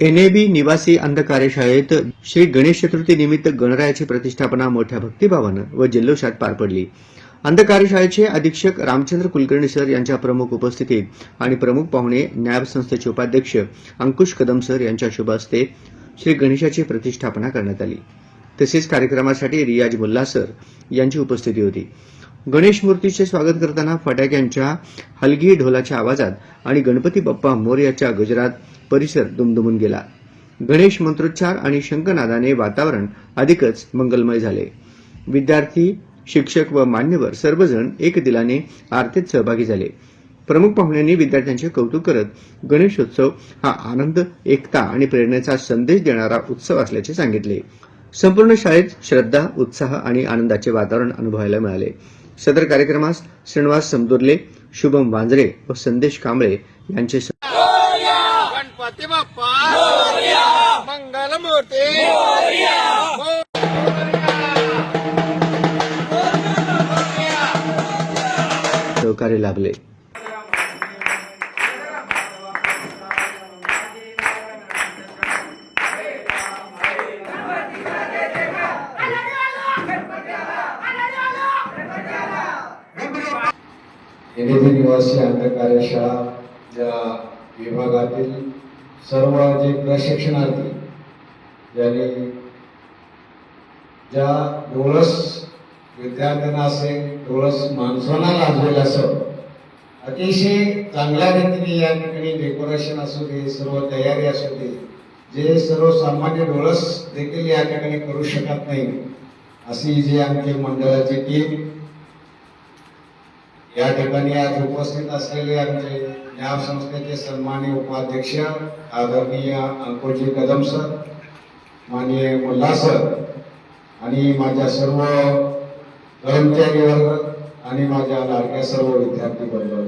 NAB निवासी अंध कार्यशाळेत श्री गणेश चतुर्थी निमित्त गणरायाची प्रतिष्ठापना मोठ्या भक्तिभावानं व जल्लोषात पार पडली. अंध कार्यशाळेचे अधीक्षक रामचंद्र कुलकर्णी सर यांच्या प्रमुख उपस्थितीत आणि प्रमुख पाहुणे न्याय संस्थेचे उपाध्यक्ष अंकुश कदम सर यांच्या शुभ हस्ते श्री गणेशाची प्रतिष्ठापना करण्यात आली. तसेच कार्यक्रमासाठी रियाज मुल्ला सर यांची उपस्थिती होती. गणेश मूर्तीचे स्वागत करताना फटाक्यांच्या हलगी ढोलाच्या आवाजात आणि गणपती बाप्पा मोर्याच्या गजरात परिसर दुमदुमून गेला. गणेश मंत्रोच्चार आणि शंखनादाने वातावरण अधिकच मंगलमय झाले. विद्यार्थी शिक्षक व मान्यवर सर्वजण एक दिलाने आरतीत सहभागी झाले. प्रमुख पाहुण्यांनी विद्यार्थ्यांचे कौतुक करत गणेशोत्सव हा आनंद एकता आणि प्रेरणेचा संदेश देणारा उत्सव असल्याचे सांगितले. संपूर्ण शाळेत श्रद्धा उत्साह आणि आनंदाचे वातावरण अनुभवायला मिळाले. सदर कार्यक्रमास श्रीनिवास समदुर्ले शुभम वांजरे व संदेश कांबळे यांचे गणपती बाप्पा मंगलमूर्ती सहकार्य लाभले. येथे निवासी अंध कार्यशाळा या विभागातील सर्व जे प्रशिक्षणार्थी ज्यांनी ज्या डोळस विद्यार्थ्यांना असे डोळस माणसांना लाजवेल असं अतिशय चांगल्या रीतीने या ठिकाणी डेकोरेशन असू दे सर्व तयारी असू दे जे सर्वसामान्य डोळस देखील या ठिकाणी करू शकत नाही अशी जी आमची मंडळाची टीम या ठिकाणी आज उपस्थित असलेले आमचे न्याय संस्थेचे सन्मान्य उपाध्यक्ष आदरणीय अंकुजी कदम सर माननीय मुल्ला सर आणि माझ्या सर्व कर्मचारी वर्ग आणि माझ्या लाडक्या सर्व विद्यार्थी बंधू